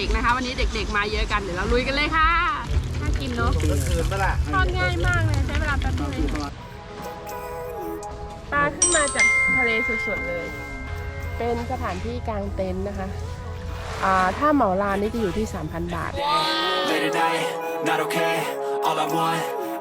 ด็กๆนะคะ วันนี้เด็ก ๆ มาเยอะกันเดี๋ยวเราลุยกันเลยค่ะน่ากินเนาะคืนปะล่ะทอดง่ายมากเลยใช้เวลาแป๊บเดียวเองปลาขึ้นมาจากทะเลสดๆเลย เป็นสถานที่กลางเต็นท์นะคะอ่าถ้าเหมาลานนี่จะอยู่ที่ 3,000 บาท Late at night, not okay. All I want,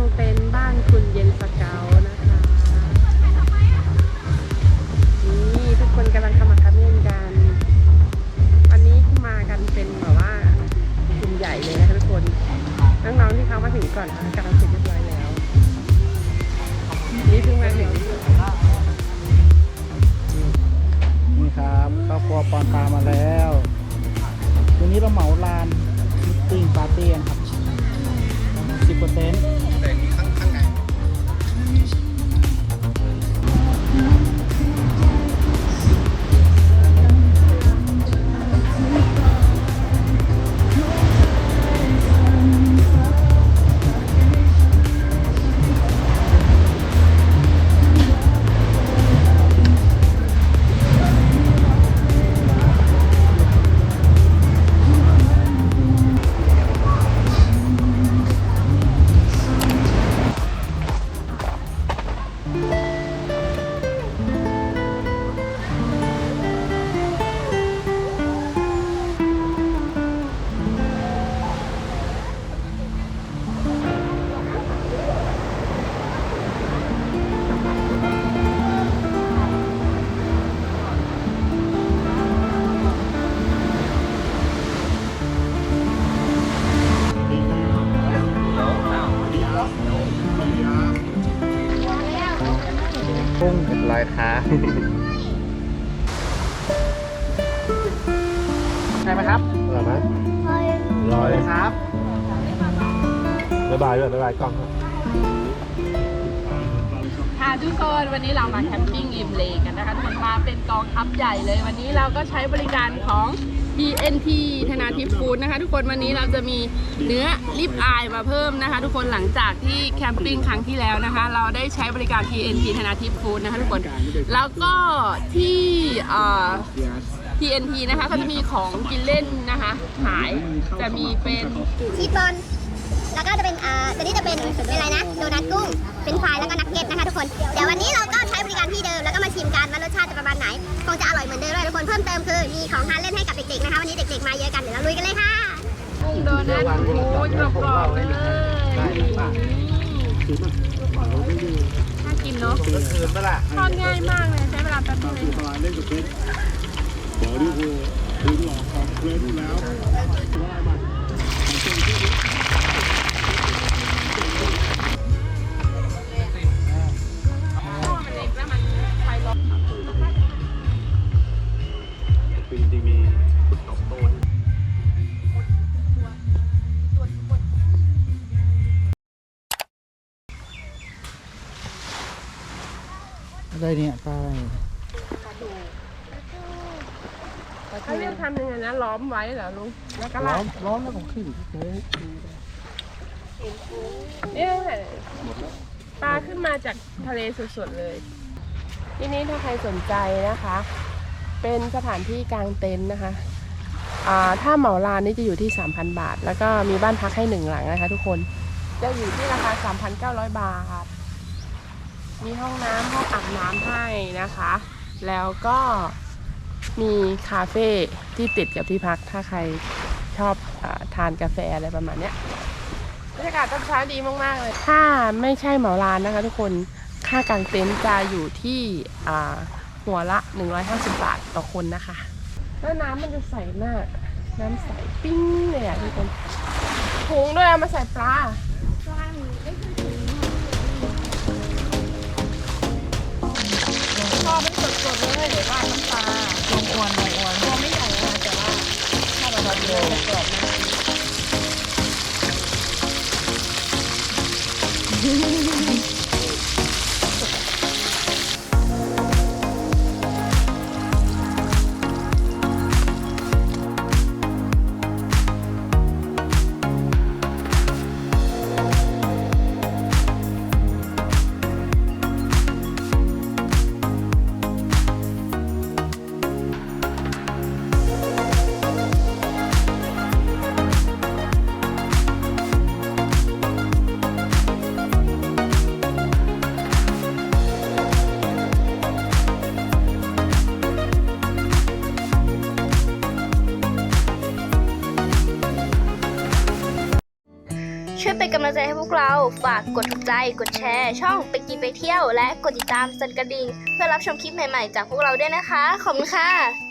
านที่กลางเต็นท์บ้านคุณเย็นสเกานะคะ นี่ทุกคนกำลังขมักเขม้นกัน วันนี้มากันเป็นแบบว่ากลุ่มใหญ่เลยนะคะทุกคน น้องๆที่เขามาถึงก่อนเขากำลังเสร็จเรียบร้อยแล้ว นี่เพิ่งมาถึงนี่ครับครอบครัวปอนปามาแล้ววันนี้เราเหมาลานมิตติ้งปาร์ตี้กันครับสิบเปอร์เซ็นต์ อยค้าใช่ไหมครับอร่อยไหมอร่อยครับบ๊ายบายด้วยบ๊ายบายกล้องค่ะทุกคนวันนี้เรามาแคมปิ้งริมเลกันนะคะทุกคนมาเป็นกองทัพใหญ่เลย วันนี้เราก็ใช้บริการของ TNT ธนาทิพย์ฟู้ดนะคะ ทุกคนวันนี้เราจะมีเนื้อลิปอายมาเพิ่มนะคะ ทุกคนหลังจากที่แคมปิ้งครั้งที่แล้วนะคะ เราได้ใช้บริการ TNT ธนาทิพย์ฟู้ดนะคะ ทุกคนแล้วก็ที่เอ่อ TNT นะคะเขาจะมีของกินเล่นนะคะขายจะมีเป็นชีสบอลแล้วก็จะเป็นอ่าตัวนี้จะเป็นเป็นอะไรนะโดนัทกุ้งเป็นไฟรายแล้วก็นักเก็ตนะคะ ทุกคนเดี๋ยววันนี้เราก็ ที่เดิมแล้วก็มาชิมกันว่ารสชาติจะประมาณไหนคงจะอร่อยเหมือนเดิมเลยทุกคนเพิ่มเติมคือมีของทานเล่นให้กับเด็กๆนะคะวันนี้เด็กๆมาเยอะกันเดี๋ยวเราลุยกันเลยค่ะกุ้งโดนัทโอ้ยกรอบๆเลยน่ากินเนาะคืนปะล่ะทอดง่ายมากเลยใช้เวลาแป๊บเดียวเองมันเไรเนี่ยไปเขาเรียกทำยังไงนะล้อมไว้เหรอลุงแล้วก็ร้ลาอดมร้อมแล้วผมขึ้นโอ้ยเนี่ยปลาขึ้นมาจากทะเลสดๆเลย ที่นี้ถ้าใครสนใจนะคะ เป็นสถานที่กลางเต็นท์นะคะอ่าถ้าเหมาลานนี่จะอยู่ที่ 3,000 บาท แล้วก็มีบ้านพักให้หนึ่งหลังนะคะทุกคน จะอยู่ที่ราคา 3,900 บาท มีห้องน้ำห้องอาบน้ำให้นะคะ แล้วก็มีคาเฟ่ที่ติดกับที่พักถ้าใครชอบอทานกาแฟอะไรประมาณเนี้ยบรรยากาศตอนเช้าดีมาก ๆ เลย ถ้าไม่ใช่เหมาลานนะคะทุกคนค่ากางเต็นท์จะอยู่ที่หัวละ 150 บาทต่อคนนะคะแล้วน้ำมันจะใสมาก น้ำใสปิ้งเลยอะทุกคนถุงด้วยเอามาใส่ปลาทอด เป็นสดๆเลย ช่วยเป็นกำลังใจให้พวกเรา ฝากกดถูกใจ กดแชร์ ช่องไปกินไปเที่ยว และกดติดตามสันกระดิ่ง เพื่อรับชมคลิปใหม่ๆ จากพวกเราด้วยนะคะ ขอบคุณค่ะ